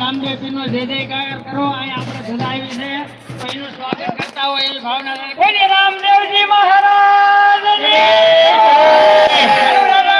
રામદેવજીનો જય જયકાર કરો. અહીંયા આપણે ધજા છે. તો એનું સ્વાગત કરતા હોય એવી ભાવના. બોલીએ રામદેવજી મહારાજ જય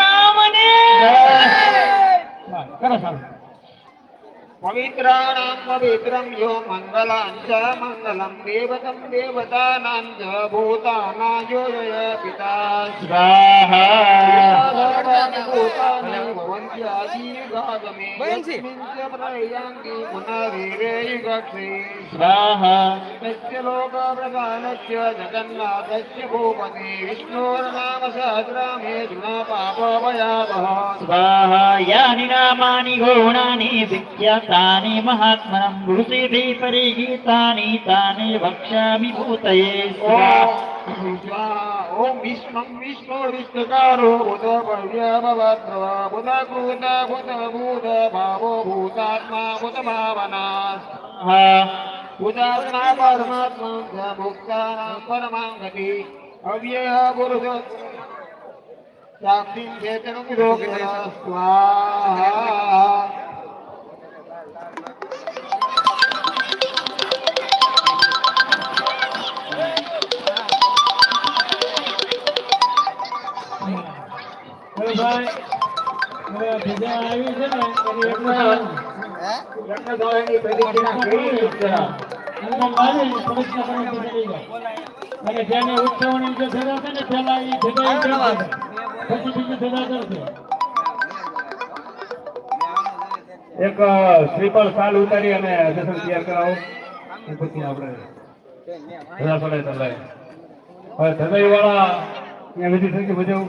રામની કરો ચાલો. પવિત્રાણામ पवित्रं यो मङ्गलाञ्च मङ्गलं देवतं देवतानां च भूतानायो पिता स्वाहा भूतानि भवन्त्यादीगागमे यस्मिन् च प्रयान्ति पुनरेवे युगक्षे स्वाहा तस्य लोकप्रधानस्य जगन्नाथस्य भूपते विष्णोर्नामसहस्रामे धुना पापोपयावः स्वाहा यानि नामानि गौणानि विख्यातानि महात्मा ध्यानं ऋषिभिः परिगीतानि तानि वक्ष्यामि भूतये ॐ विष्णुं विष्णु विष्णुकारो बुध भव्यभवद्रव बुध कृत बुध भूत भावो भूतात्मा बुध भावना बुधात्मा परमात्मा भुक्तानां परमां गति अव्ययः पुरुष साक्षिं चेतनं स्वाहा અને જેને ઉત્સવની જે ધજા છે ને પેલા એ ધજા પછી બીજી ધજા કરશે. એક સ્લીપર સાલ ઉતારી અને દર્શન તૈયાર કરાવો. પછી આપણે હવે ધજાઈ વાળા વિધિ થઈ ગયું બધું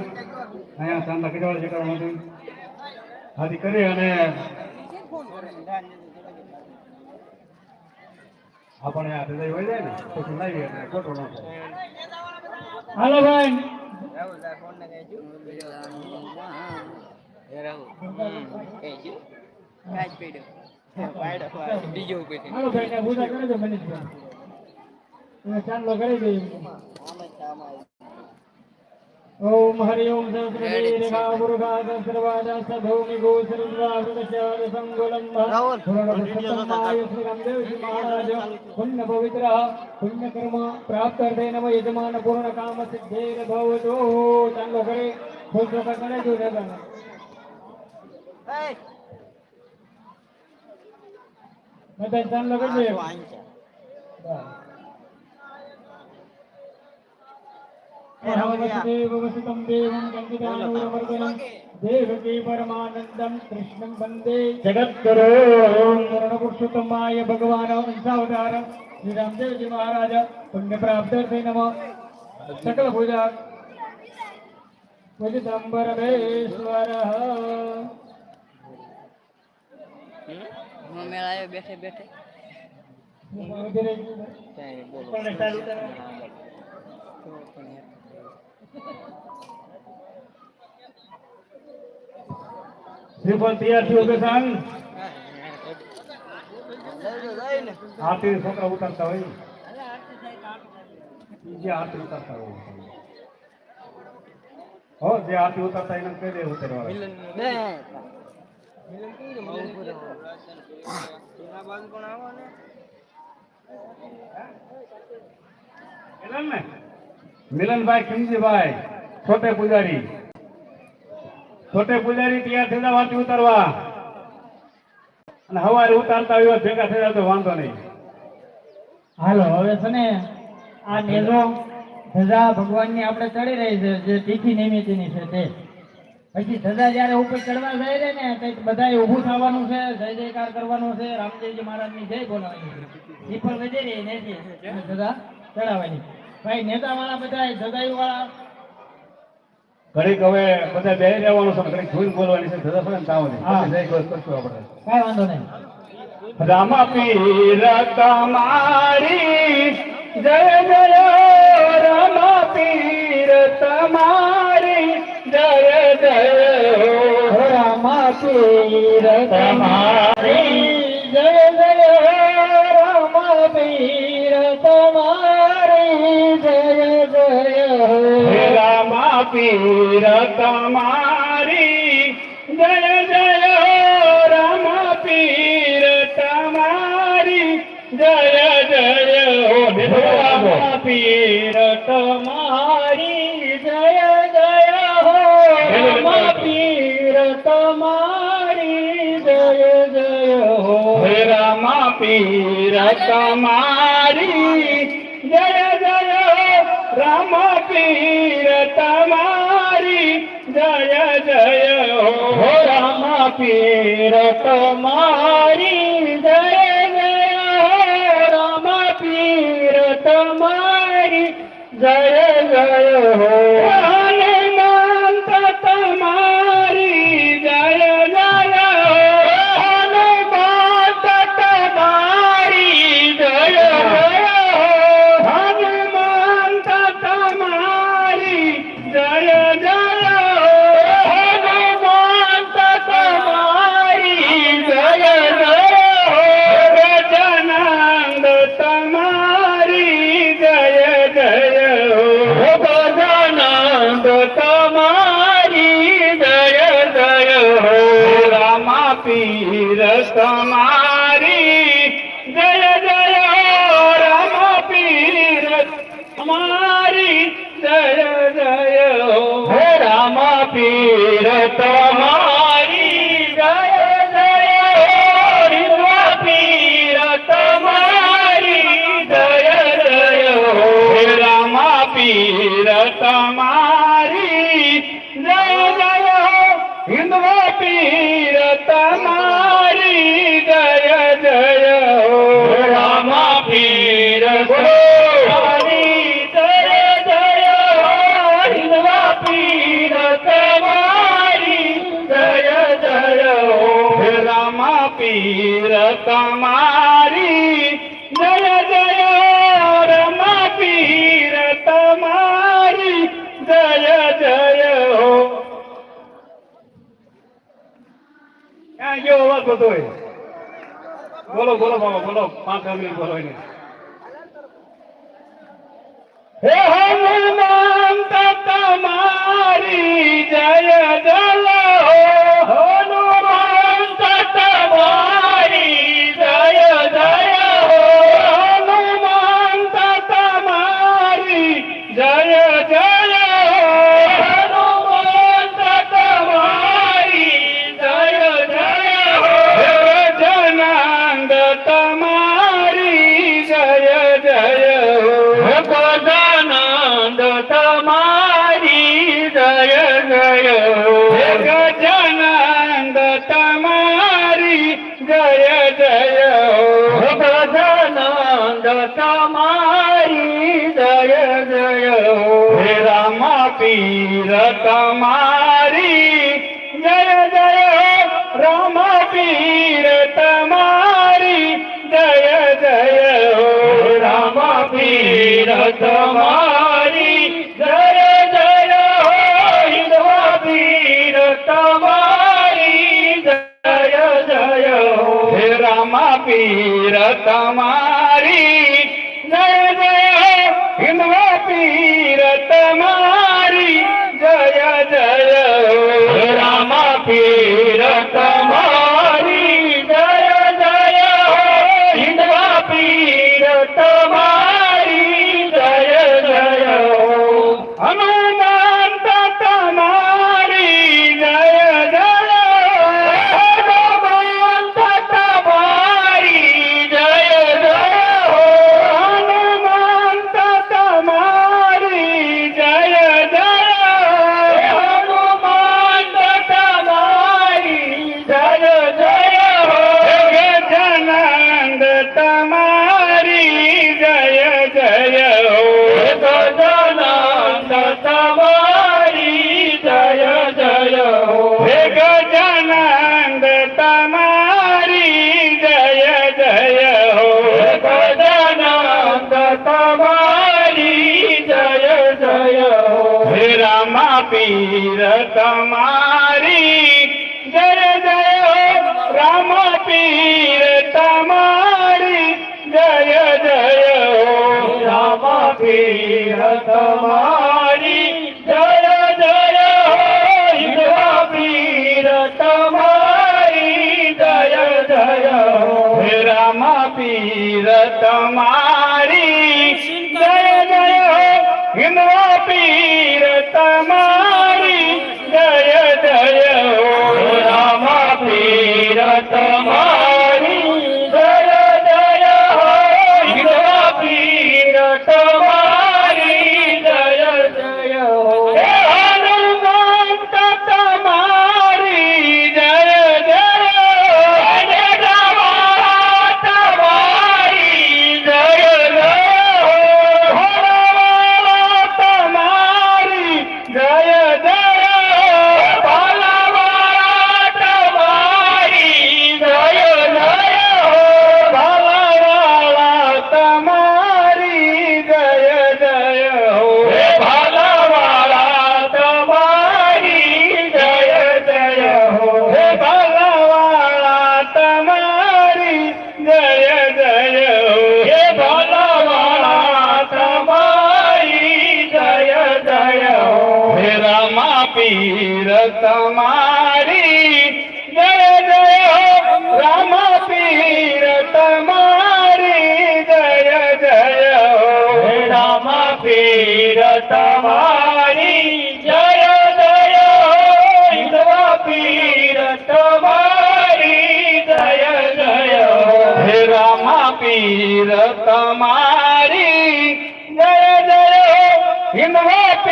અહીંયા સાંજના કીધા જેટલા નથી આથી કરી અને આપણે આ હૃદય હોય જાય ને પછી લાવીએ અને ખોટો ન થાય હાલો ભાઈ દો ચાંદલો કરી દઈએ પૂર્ણપુરુષોત્તમાય શ્રી રામદેવજી મહારાજ પુણ્ય પવિત્ર પુણ્ય કર્મ પ્રાપ્ત અર્થે નમ યજમાન પૂર્ણ કામ સિદ્ધેર ભવતો ચાંદલો કરી ખુશ વખત કરે જો દાદા બધા ચાંદલો કરી દે देववसुतं देवं गङ्गिदानूरमर्दनं देवकी परमानन्दं कृष्णं वन्दे જગતકરો પૂર્ણપુરુષોત્તમાય ભગવાન અંશાવતાર શ્રી રામદેવજી મહારાજ પુણ્ય પ્રાપ્તર્થે નમ સકલ પૂજા પૂજિતંબરમેશ્વર મેળાયો બેઠે બેઠે શ્રીફળ તૈયાર થયું સાંગ આરતી છોકરા ઉતારતા હોય. જે આરતી ઉતારતા હોય. હો જે આરતી ઉતારતા એને કહી દે ઉતારવા મિલન ને? મિલનભાઈ ખીમજીભાઈ છોટે પૂજારી. છોટે પૂજારી તૈયાર થઈ જાવ ઉતારવા. અને હવારે ઉતારતા હોય ભેગા થઈ તો વાંધો નહીં. હાલો હવે છે ને આ નેજો ધજા ભગવાનની આપણે ચડી રહી છે જે તિથિ નિમિત્તની છે તે. પછી ધજા જ્યારે ઉપર ચડવા જાય રહે ને તો બધાએ ઊભું થવાનું છે જય જયકાર કરવાનું છે રામદેવજી મહારાજની જય બોલાવાની છે. શ્રીફળ વગેરે રહી ને ધજા ચડાવવાની. ભાઈ નેતા વાળા બધા ધજાઈ વાળા ઘડીક હવે બધા બે રહેવાનું છે ઘડીક જોઈને બોલવાની છે. ધજા પડે તાવ નહીં. કરશું આપણે. કાંઈ વાંધો નહીં. રામ પીર તમારી જય જય રામ પીર તમારી જય જય રામા પીર તમારી જય જય પીર તમારી, જય જય રામ પીર તમારી, જય જય રામ પીર તમારી, જય જય રામ પીર તમારી, જય જય રામ પીર તમારી જય જય રામ પીર તમારી જય જય હો રામ પીર તમારી તમારી જય જય હો હિન્દવા પીર તમારી જય જય રામા પીર પીર તમારી ક્યાં ગયો બોલો બોલો બાબા, બોલો. પાંચ મિનિટ બોલો એને. હે હનુમંત તમારી જય જય રામા પીર તમારી, જય જય રામ પીર તમારી, જય જય રામ પીર તમારી, જય જય હિન્દવા પીર તમારી, જય જય હો પીર તમારી, જય પીર તમારી જય જય રામ પીર પીર તમારી જય જય રામ પીર તમારી જય જય રામ પીર તમારી જય જય પીર તમારી જય જય રામ પીર તમારી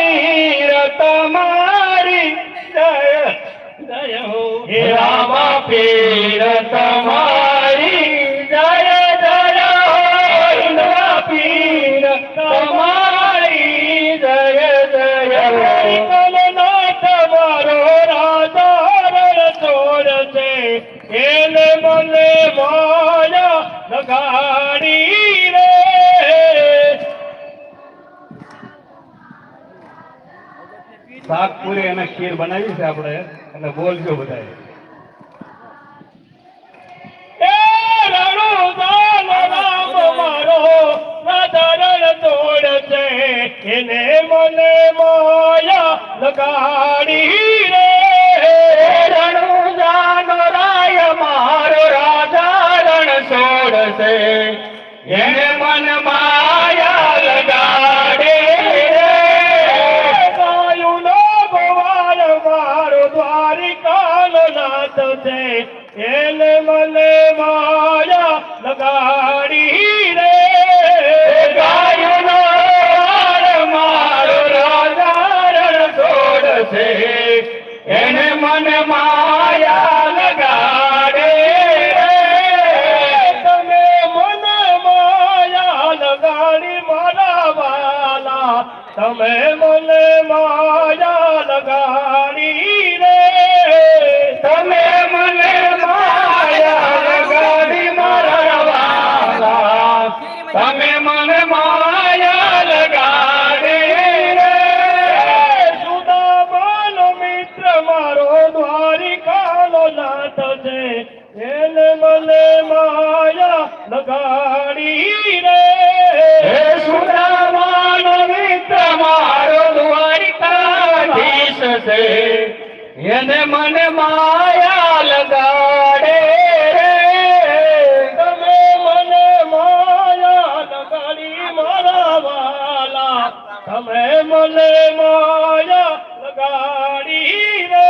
પીર તમારી જય જય હો હે રામા પીર તમારી જય જય હો હિંદવા પીર તમારી જય જય હો કમલનાથ મારો રાજા રણ છોડ છે એને મને માયા લગાડી શાક પૂરી અને ખીર બનાવી છે આપણે. એટલે બોલજો બધા એને મને માયા લગાડી રે. રણુદાન રાય, મારો રાજા રણ છોડશે. એને મન લગાડી રે. ગોવાળ મારો રાધારણ છોડ છે. એને મને માયા લગાડે રે. તમે મને માયા લગાડી મારા વાલા. તમે મને માયા લગાડી રે. તમે મને છે. એને મને માયા લગાડે રે. તમે મને માયા લગાડી મારા વાલા. તમે મને માયા લગાડી રે.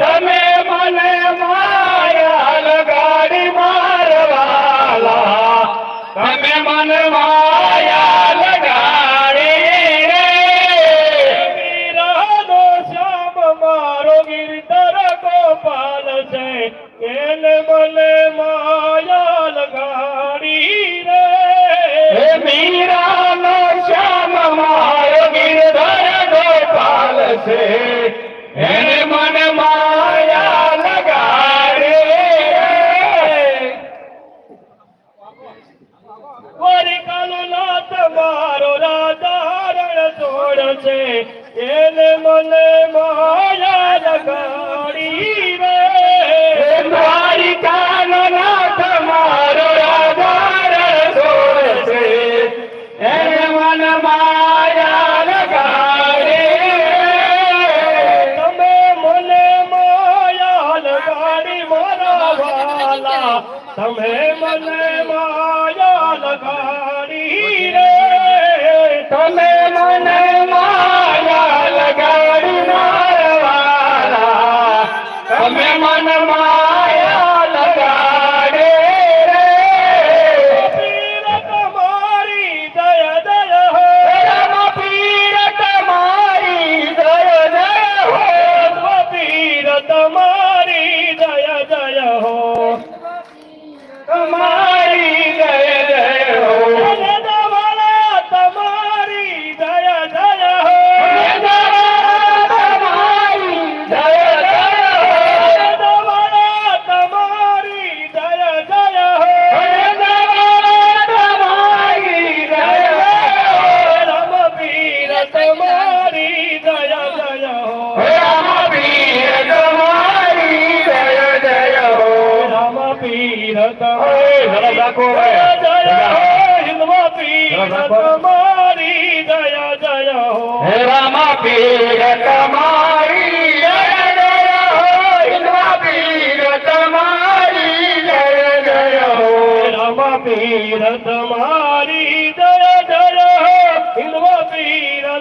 તમે મને માયા લગાડી મારવાલા તમે મને માયા আছে।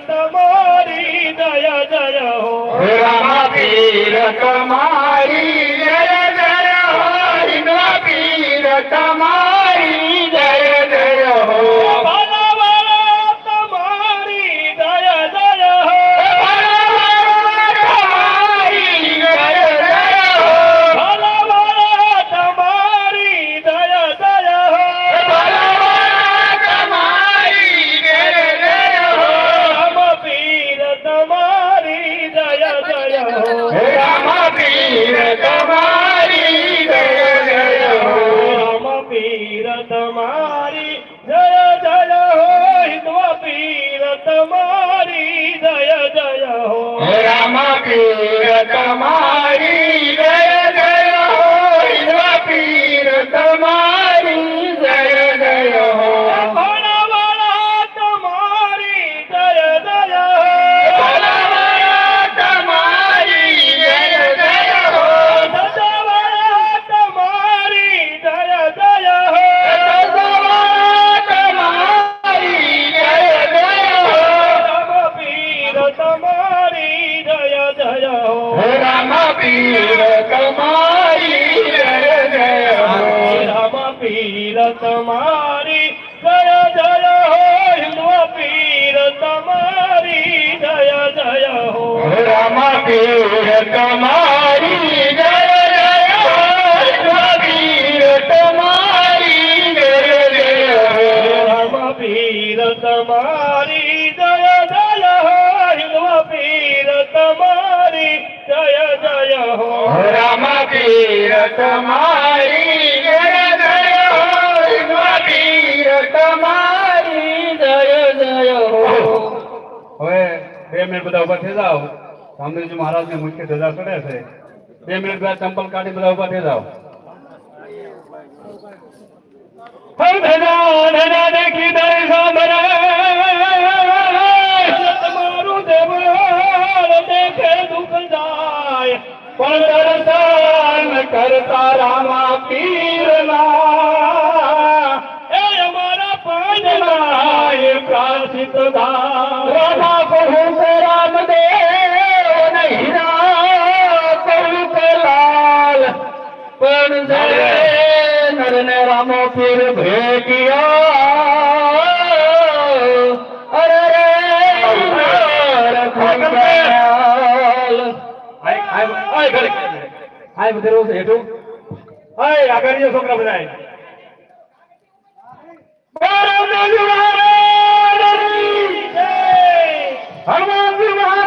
તમારી દયા જય હો રામા પીર તમારી જય જય હો પીર તમારી. પીર તમારી જય જય તમારી જય જય હો તમારી જય જય તમારી જય જય હો તમારી તમારી જય જય હવે બે મિનિટ બધા ઊભા થઈ જાઓ. રામદેવજી મહારાજ ને મુખ્ય ધજા ચડે છે. બે મિનિટ બાદ ચંપલ કાઢી બધા ઊભા થઈ જાઓ. કરતા રામા પીરના એ અમારા પાંજના એ પ્રાર્થિત ધામ બધે રોજ હેઠું. આય આગળ જો છોકરા બધા. હનુમાનજી મહારાજની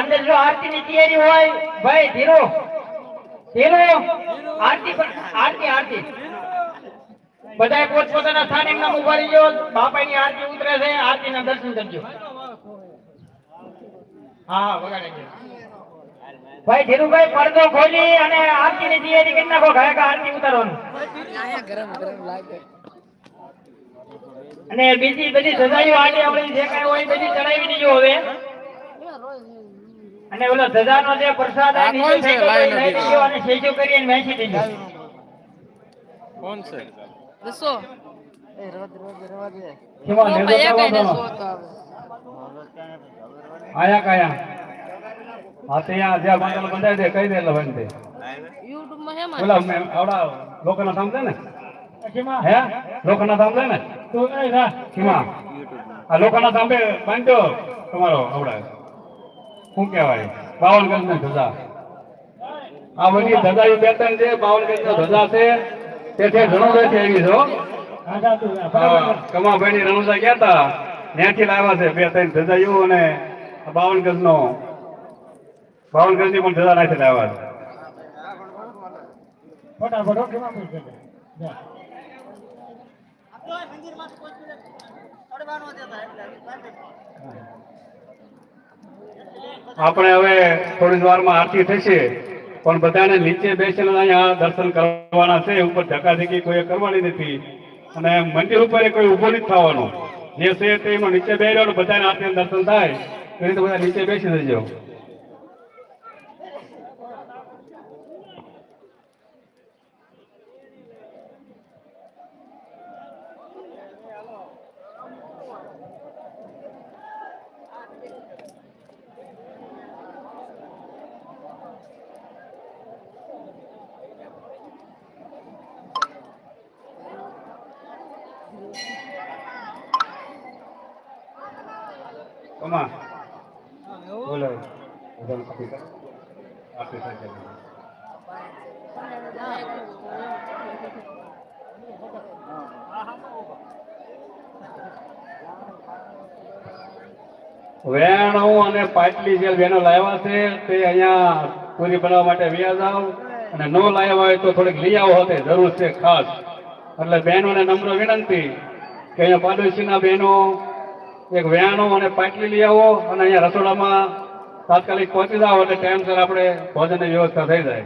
અંદર જો આરતી ની તૈયારી હોય, ભાઈ, ધીરો. ધીરો. આરતી આરતી આરતી. બધા પોતપોતાના સ્થાન એમના ઊભા રહી બાપા ની આરતી ઉતરે છે આરતી ના દર્શન કરજો. હા વગાડે ભાઈ, ધીરુભાઈ, પડદો ખોલી અને આરતી ની તૈયારી કરી નાખો. ગાયકા આરતી ઉતારવાનું. અને બીજી બધી ધજાઈઓ આજે આપણે જે કઈ હોય બધી ચડાવી દીજો હવે. અને ઓલો ધજાનો જે પ્રસાદ આ નીચે ફેંક્યો તો એ અને સેજો કરી અને વહેંચી દેજો દસો. જેમાં ઓ નેજો ભૈયા કઈ કરવાનો. દસો તો આવે. આયા કયા. હા તે અહીંયા જ્યાં બાંધેલો બંધાય દે કઈ દે એટલે દે યુટ્યુબમાં હેમાં ઓલા મેં આવડા લોકોના સાંભળે ને? જેમાં હે? લોકોના સાંભળે ને? તો કઈ રા. સીમા આ લોકોના સાંભળે બાંધ્યો તમારો આવડા. શું કહેવાય? બાવલગંજ ના ધજા. આ બધી ધજા એ બે ત્રણ છે બાવલગંજ નો ધજા છે. તેથી ઘણો રહે છે એવી છો તું હા, રણુજા ગયા હતા ત્યાંથી લાવ્યા છે બે ત્રણ ધજાયું અને બાવનગંજ નો બાવનગંજની પણ ધજા નાખી લાવ્યા છે. ફટાફટ ઓકે. જા. આપણે હવે થોડી વારમાં આરતી થશે, પણ બધાને નીચે બેસીને અહીંયા દર્શન કરવાના છે, ઉપર ધકાધકી કોઈ કરવાની નથી. અને મંદિર ઉપર કોઈ ઊભો નથી થવાનું. જે છે તે નીચે બેસી બધાને આરતી દર્શન થાય એ રીતે બધા નીચે બેસી જજો કમા બોલો વેણું અને પાટલી જે બેનો લાવ્યા છે તે અહીંયા પૂરી બનાવવા માટે વ્યાજ આવ. અને ન લાવ્યા હોય તો થોડીક લઈ આવો હોતે જરૂર છે ખાસ. એટલે બહેનોને નમ્ર વિનંતી કે અહીંયા પાડોશીના બહેનો એક વ્યાણો અને પાટલી લઈ આવો અને અહીંયા રસોડામાં તાત્કાલિક પહોંચી જાઓ એટલે ટાઈમસર આપણે ભોજનની વ્યવસ્થા થઈ જાય.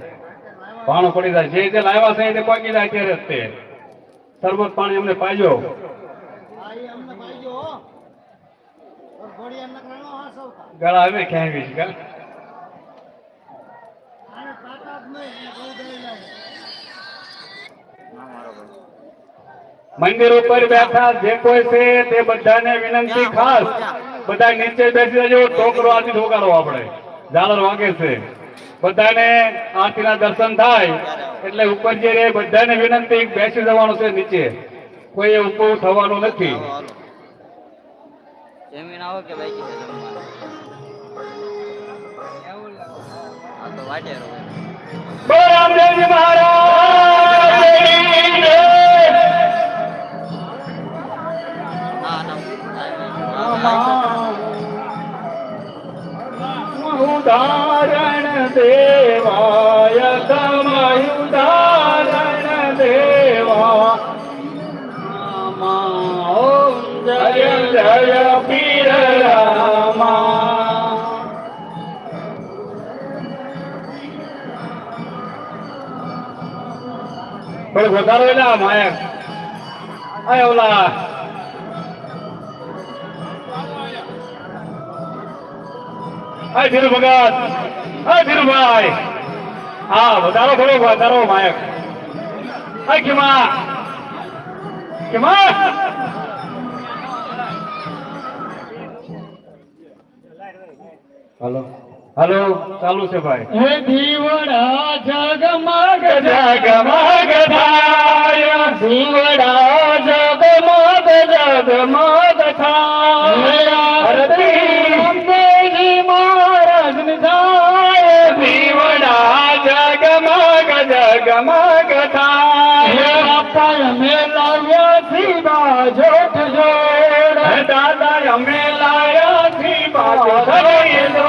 ભાણું પડી જાય. જે જે લાવ્યા છે તે પહોંચી જાય ત્યારે જ તે. શરબત પાણી અમને પાજો. ગળા અમે ક્યાંય છે કા મંદિર ઉપર બેઠા જે કોઈ છે તે બધાને વિનંતી ખાસ. બધા નીચે બેસી જજો ટોકરો આથી ઠોકારો આપણે. ઝાલર વાગે છે. બધાને આરતીના દર્શન થાય એટલે ઉપર જે રે બધાને વિનંતી બેસી જવાનું છે નીચે. કોઈ ઉપર થવાનું નથી. જમીન આવો કે બાકી છે જમવાનું તો વાટે બોલ રામદેવજી મહારાજ! ઉદાહરણ દેવાય સમય ઉદાહરણ દેવા જય જય પીર રામા થોડું વધારો એટલે માયા. ઓલા હા ધીરુ ભગત હા ધીરુભાઈ. હા વધારો થોડો વધારો માયક. હાય કેમા. કેમા. હાલો. હલો ચાલુ છે ભાઈ. હે દીવડા જગમગ જગમગ થાય દીવડા જગમગ જગમગ બાપા અમે લાવ્યા શિવા જોઠ જોડ દાદા અમે લાયા થી બાજુ ધરી દો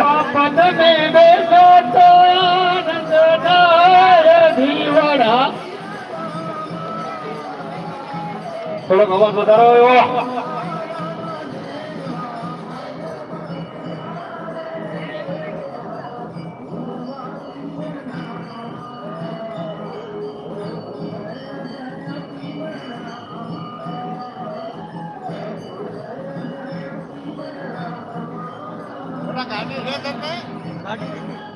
બાપા તમે બેસો તો આનંદ થાય દીવડા થોડોક અવાજ વધારો એવો. ગાડી લે તને ગાડી